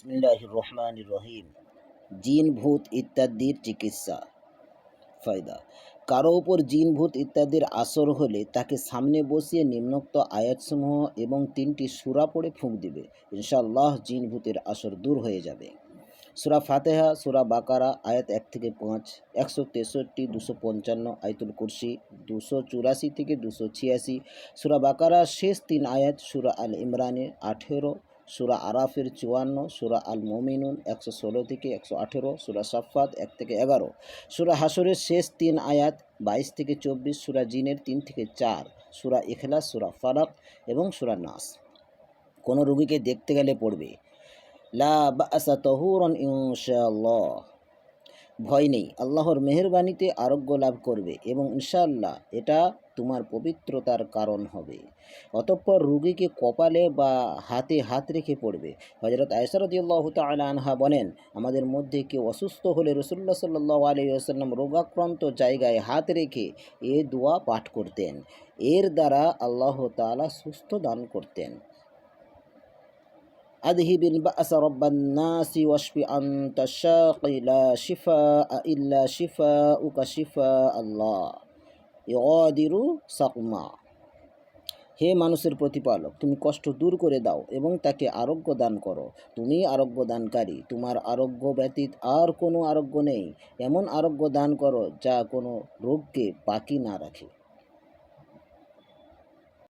বিসমিল্লাহ রহমান রহিম। জিন ভূত ইত্যাদির চিকিৎসা। ফায়দা। কারও উপর জিন ভূত ইত্যাদির আসর হলে তাকে সামনে বসিয়ে নিম্নোক্ত আয়াতসমূহ এবং তিনটি সুরা পড়ে ফুঁক দিবে। ইনশাআল্লাহ জিন ভূতের আসর দূর হয়ে যাবে। সুরা ফাতেহা, সুরা বাকারা, আয়াত এক থেকে পাঁচ, একশো তেষট্টি, দুশো পঞ্চান্ন, আয়তুল কুরসি, দুশো চুরাশি থেকে দুশো ছিয়াশি, সুরা বাকারা শেষ তিন আয়াত, সুরা আল ইমরানের আঠেরো সূরা আরাফের চুয়ান্ন, সুরা আল মমিনুন একশো ষোলো থেকে একশো আঠেরো, সুরা সাফাত এক থেকে এগারো, সুরা হাসরের শেষ তিন আয়াত বাইশ থেকে চব্বিশ, সুরা জিনের তিন থেকে চার, সুরা এখলাস সুরা ফারাক এবং সুরা নাস। কোনো রুগীকে দেখতে গেলে পড়বে, লা বা বাসা তহুরন ইনশাআল্লাহ। ভয় নেই। আল্লাহর মেহেরবানিতে আরোগ্য লাভ করবে এবং ইনশাআল্লাহ এটা তোমার পবিত্রতার কারণ হবে। অতঃপর রুগীকে কপালে বা হাতে হাত রেখে পড়বে। হজরত আয়সারদিয়াল্লাহ তালা আনহা বলেন, আমাদের মধ্যে কেউ অসুস্থ হলে রসুল্লাহ সাল্লাহ আলী আসাল্লাম রোগাক্রান্ত জায়গায় হাত রেখে এ দোয়া পাঠ করতেন। এর দ্বারা আল্লাহ তাআলা সুস্থ দান করতেন। أذهب البأس رب الناس واشف أنت الشاقي لا شفاء إلا شفاءك شفاء الله يغادر سقما হে মানুষের প্রতিপালক তুমি কষ্ট দূর করে দাও এবং তাকে আরোগ্য দান করো তুমি আরোগ্য দানকারী তোমার আরোগ্য ব্যতীত আর কোনো আরোগ্য নেই এমন আরোগ্য দান করো যা কোনো রোগকে বাকি না রাখে